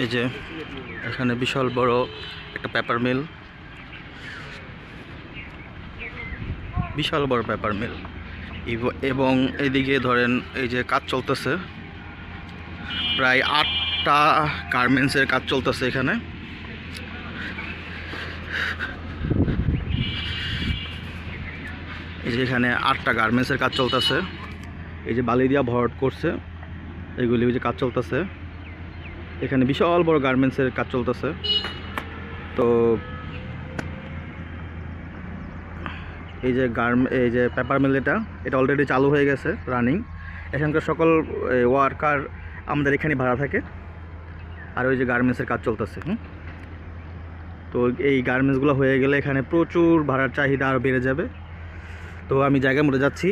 এই যে, এখানে বিশাল বড় একটা পেপার মিল বিশাল বড় পেপার মিল এবং এদিকে ধরেন এই যে কাজ চলতেছে। প্রায় আটটা গার্মেন্টসের কাজ চলতেছে এখানে। এই যে এখানে আটটা গার্মেন্টসের কাজ চলতেছে। এই যে বালি দিয়া ভরাট করছে। এগুলি যে কাজ চলতেছে। এখানে বিশাল বড় গার্মেন্টসের কাজ চলতেছে। তো এই যে গার্ম, এই যে পেপার মিল এটা এটা অলরেডি চালু হয়ে গেছে রানিং এখানকার সকল ওয়ার্কার আমাদের এখানে ভাড়া থাকে। আর ওই যে গার্মেন্টসের কাজ চলতেছে তো এই গার্মেন্টসগুলো হয়ে গেলে এখানে প্রচুর ভাড়ার চাহিদা আরও বেড়ে যাবে। তো আমি জায়গা মতো যাচ্ছি।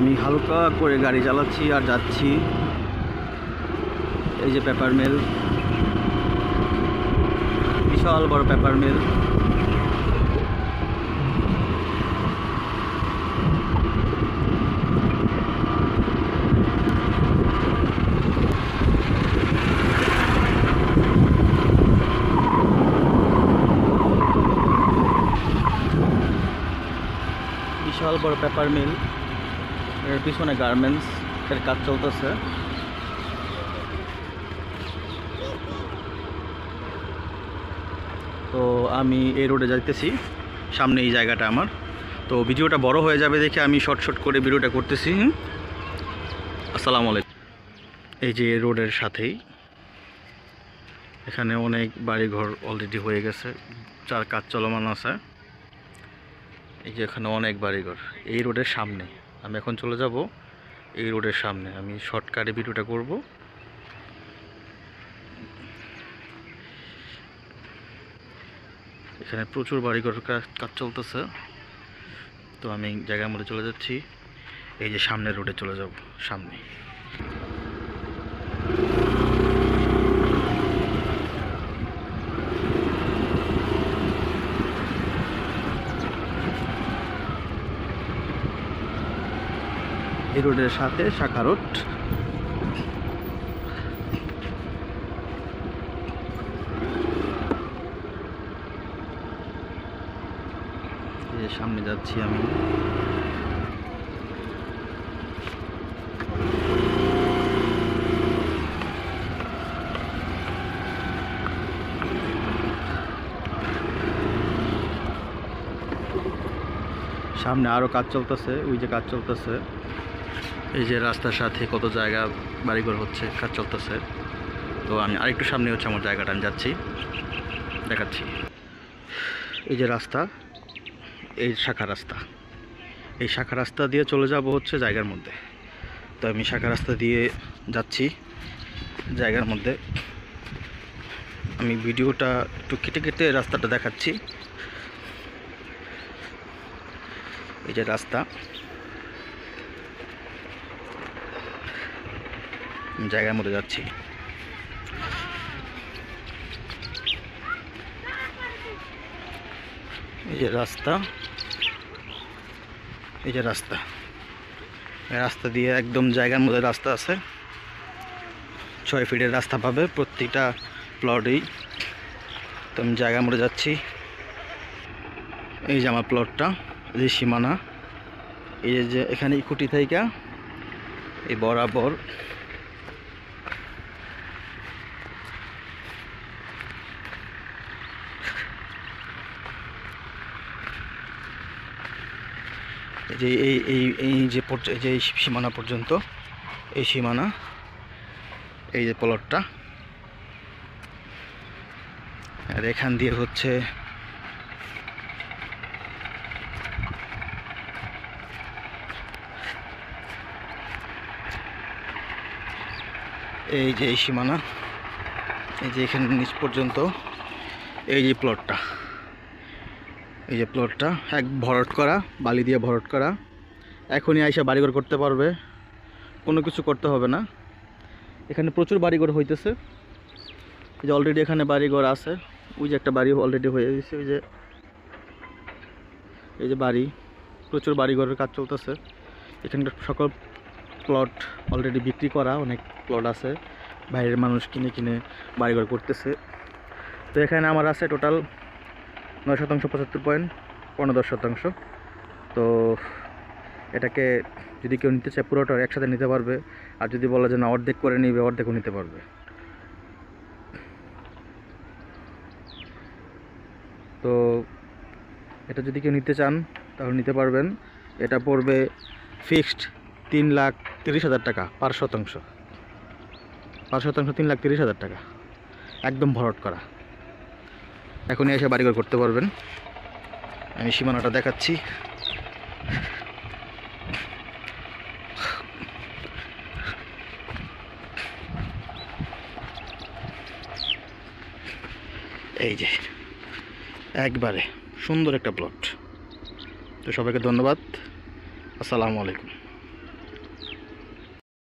আমি হালকা করে গাড়ি চালাচ্ছি আর যাচ্ছি। এই যে পেপার মিল বিশাল বড় পেপার মিল বিশাল বড় পেপার মিল এর পিছনে গার্মেন্টস এর কাজ চলতেছে। তো আমি এই রোডে যাইতেছি, সামনে এই জায়গাটা আমার। তো ভিডিওটা বড় হয়ে যাবে দেখে আমি শর্ট শর্ট করে ভিডিওটা করতেছি। আসসালামু আলাইকুম এই যে রোডের সাথেই, এখানে অনেক বাড়িঘর অলরেডি হয়ে গেছে, যার কাজ চলমান আছে। এই যে এখানে অনেক বাড়িঘর, এই রোডের সামনে। আমি এখন চলে যাব এই রোডের সামনে। আমি শর্টকাটে ভিডিওটা করব। এখানে প্রচুর বাড়িঘর কাজ চলতেছে। তো আমি জায়গার মধ্যে চলে যাচ্ছি। এই যে সামনের রোডে চলে যাব, সামনে। এই রোডের সাথে শাখা রোড। সামনে যাচ্ছি আমি। সামনে আরও কাজ চলতেছে, ওই যে কাজ চলতেছে। এই যে রাস্তার সাথে কত জায়গা বাড়িঘর হচ্ছে, কাজ চলতেছে। তো আমি আরেকটু সামনে হচ্ছে আমার জায়গাটা, আমি যাচ্ছি। দেখাচ্ছি। এই যে রাস্তা, এই শাখা রাস্তা। এই শাখা রাস্তা দিয়ে চলে যাব হচ্ছে জায়গার মধ্যে। তো আমি শাখা রাস্তা দিয়ে যাচ্ছি জায়গার মধ্যে। আমি ভিডিওটা একটু কেটে কেটে রাস্তাটা দেখাচ্ছি। এই যে রাস্তা। জায়গার মধ্যে যাচ্ছি। এই যে রাস্তা, এই যে রাস্তা। রাস্তা দিয়ে একদম জায়গার মধ্যে রাস্তা আছে। ছয় ফিটের রাস্তা পাবে প্রত্যেকটা প্লটেই। তো আমি জায়গার মধ্যে যাচ্ছি। এই যে আমার প্লটটা, এই যে সীমানা, এই যে- এখানে ইকুটি থাইকা, এই বরাবর যে এই এই এই যে যে সীমানা পর্যন্ত, এই সীমানা, এই যে প্লটটা আর এখান দিয়ে হচ্ছে এই যে এই সীমানা, এই যে এখানে নিচ পর্যন্ত, এই যে প্লটটা এই যে প্লটটা এক ভরট করা, বালি দিয়ে ভরট করা। এখনই আইসা বাড়িঘর করতে পারবে। কোনো কিছু করতে হবে না। এখানে প্রচুর বাড়িঘর হইতেছে। এই যে অলরেডি এখানে বাড়িঘর আছে। ওই যে একটা বাড়ি অলরেডি হয়ে গেছে, ওই যে এই যে বাড়ি। প্রচুর বাড়িঘরের কাজ চলতেছে। এখানকার সকল প্লট অলরেডি বিক্রি করা, অনেক প্লট আছে। বাইরের মানুষ কিনে কিনে বাড়িঘর করতেছে। তো এখানে আমার আছে টোটাল নয় শতাংশ, পঁচাত্তর পয়েন্ট, পনেরো দশ শতাংশ। তো এটাকে যদি কেউ নিতে চায়, পুরোটা একসাথে নিতে পারবে। আর যদি বলা যে না, অর্ধেক করে নিবে, অর্ধেকও নিতে পারবে। তো এটা যদি কেউ নিতে চান, তাহলে নিতে পারবেন। এটা পড়বে ফিক্সড তিন লাখ তিরিশ হাজার টাকা পার শতাংশ। পার শতাংশ তিন লাখ তিরিশ হাজার টাকা। একদম ভরট করা। এখনই এসে বাড়িঘর করতে পারবেন। আমি সীমানাটা দেখাচ্ছি। এই যে, একবারে সুন্দর একটা প্লট তো সবাইকে ধন্যবাদ। আসসালামু আলাইকুম।